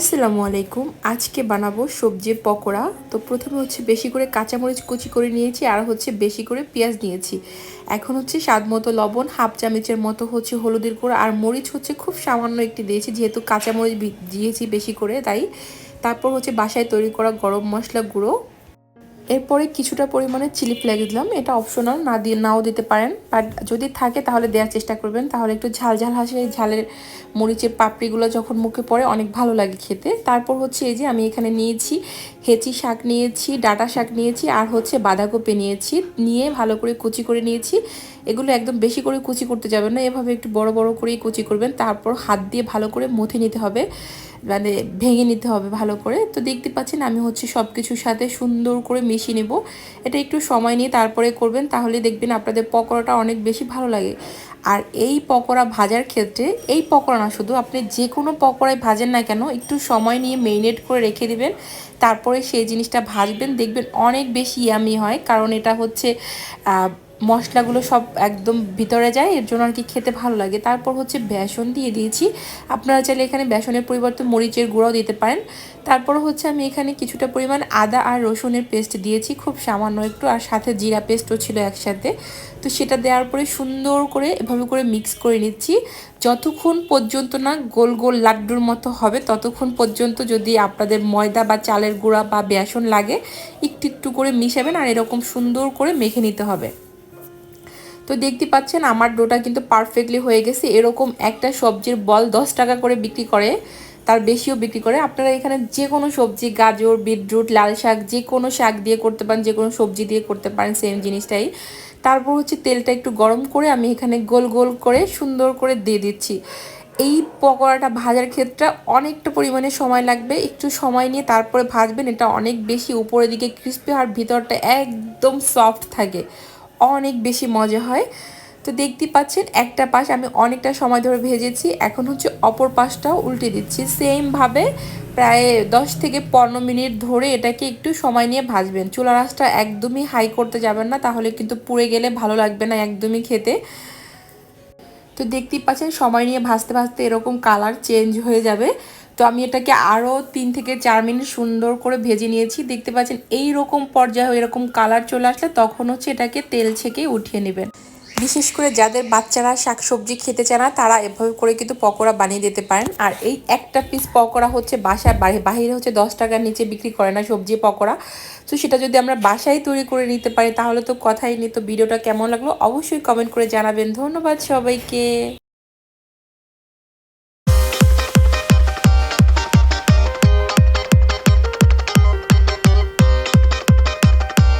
আসসালামু আলাইকুম। আজকে বানাবো সবজির পকোড়া। তো প্রথমে হচ্ছে বেশি করে কাঁচামরিচ কুচি করে নিয়েছি, আর হচ্ছে বেশি করে পেঁয়াজ নিয়েছি। এখন হচ্ছে স্বাদ মতো লবণ, হাফ চামচের মতো হচ্ছে হলুদের গুঁড়ো, আর মরিচ হচ্ছে খুব সামান্য একটি দিয়েছি, যেহেতু কাঁচামরিচ দিয়েছি বেশি করে, তাই। তারপর হচ্ছে বাসায় তৈরি করা গরম মশলা গুঁড়ো এরপরে কিছুটা পরিমাণে চিলি ফ্লেক্স দিলাম। এটা অপশনাল না দিয়ে, নাও দিতে পারেন। বাট যদি থাকে তাহলে দেওয়ার চেষ্টা করবেন। তাহলে একটু ঝাল ঝাল হাসে, এই ঝালের মরিচের পাপড়িগুলো যখন মুখে পড়ে, অনেক ভালো লাগে খেতে। তারপর হচ্ছে এই যে আমি এখানে নিয়েছি হেঁচি শাক নিয়েছি, ডাটা শাক নিয়েছি, আর হচ্ছে বাঁধাকপি নিয়েছি। নিয়ে ভালো করে কুচি করে নিয়েছি। এগুলো একদম বেশি করে কুচি করতে যাবেন না। এভাবে একটু বড় বড় করেই কুচি করবেন। তারপর হাত দিয়ে ভালো করে মুথে নিতে হবে। মানে ভেঙে নিতে হবে ভালো করে। তো দেখতে পাচ্ছেন আমি হচ্ছে সব কিছুর সাথে সুন্দর করে মিশিয়ে নেব। এটা একটু সময় নিয়ে তারপরে করবেন, তাহলে দেখবেন আপনাদের পকোড়াটা অনেক বেশি ভালো লাগে। আর এই পকোড়া ভাজার ক্ষেত্রে, এই পকোড়া না শুধু, আপনি যে কোনো পকোড়ায় ভাজেন না কেন, একটু সময় নিয়ে মেরিনেট করে রেখে দিবেন। তারপরে সেই জিনিসটা ভাজবেন, দেখবেন অনেক বেশি ইয়ামি হয়, কারণ এটা হচ্ছে মশলাগুলো সব একদম ভিতরে যায়, এর জন্য আর কি খেতে ভালো লাগে। তারপর হচ্ছে বেসন দিয়ে দিয়েছি। আপনারা চাইলে এখানে বেসনের পরিবর্তে মরিচের গুঁড়াও দিতে পারেন। তারপর হচ্ছে আমি এখানে কিছুটা পরিমাণ আদা আর রসুনের পেস্ট দিয়েছি, খুব সামান্য একটু, আর সাথে জিরা পেস্টও ছিল একসাথে। তো সেটা দেওয়ার পরে সুন্দর করে এভাবে করে মিক্স করে নিচ্ছি। যতক্ষণ পর্যন্ত না গোল গোল লাড্ডুর মতো হবে, ততক্ষণ পর্যন্ত যদি আপনাদের ময়দা বা চালের গুঁড়া বা বেসন লাগে, একটু একটু করে মিশাবেন, আর এরকম সুন্দর করে মেখে নিতে হবে। তো দেখতে পাচ্ছেন, আমার ডোটা কিন্তু পারফেক্টলি হয়ে গেছে। এরকম একটা সবজির বল দশ টাকা করে বিক্রি করে, তার বেশিও বিক্রি করে। আপনারা এখানে যে কোনো সবজি, গাজর, বিটরুট, লাল শাক যে কোনো শাক দিয়ে করতে পারেন যে কোনো সবজি দিয়ে করতে পারেন সেম জিনিসটাই। তারপর হচ্ছে তেলটা একটু গরম করে আমি এখানে গোল গোল করে সুন্দর করে দিয়ে দিচ্ছি। এই পকোড়াটা ভাজার ক্ষেত্রে অনেকটা পরিমাণে সময় লাগবে, একটু সময় নিয়ে তারপরে ভাজবেন, এটা অনেক বেশি উপরের দিকে ক্রিস্পি আর ভিতরটা একদম সফট থাকে। অনেক বেশি মজা হয়। তো দেখতে পাচ্ছেন, একটা পাশ আমি অনেকটা সময় ধরে ভেজেছি, এখন হচ্ছে অপর পাশটাও উল্টে দিচ্ছি। সেমভাবে প্রায় দশ থেকে পনেরো মিনিট ধরে এটাকে একটু সময় নিয়ে ভাজবেন। চুলা রাসটা একদমই হাই করতে যাবেন না, তাহলে কিন্তু পুড়ে গেলে ভালো লাগবে না একদমই খেতে। তো দেখতেই পাচ্ছেন, সময় নিয়ে ভাজতে ভাজতে এরকম কালার চেঞ্জ হয়ে যাবে। তো আমি এটাকে আরও তিন থেকে চার মিনিট সুন্দর করে ভেজে নিয়েছি। দেখতে পাচ্ছেন এই রকম পর্যায়ে এরকম কালার চলে আসলে তখন হচ্ছে এটাকে তেল ছেঁকে উঠিয়ে নেবেন। বিশেষ করে যাদের বাচ্চারা শাকসবজি খেতে চায় না, তারা এভাবে করে কিন্তু পকোড়া বানিয়ে দিতে পারেন। আর এই একটা পিস পকোড়া হচ্ছে বাসায় বাহি- বাহিরে হচ্ছে দশ টাকার নিচে বিক্রি করে না সবজি পকোড়া। তো সেটা যদি আমরা বাসায় তৈরি করে নিতে পারি, তাহলে তো কথাই নেই। তো ভিডিওটা কেমন লাগল অবশ্যই কমেন্ট করে জানাবেন। ধন্যবাদ সবাইকে।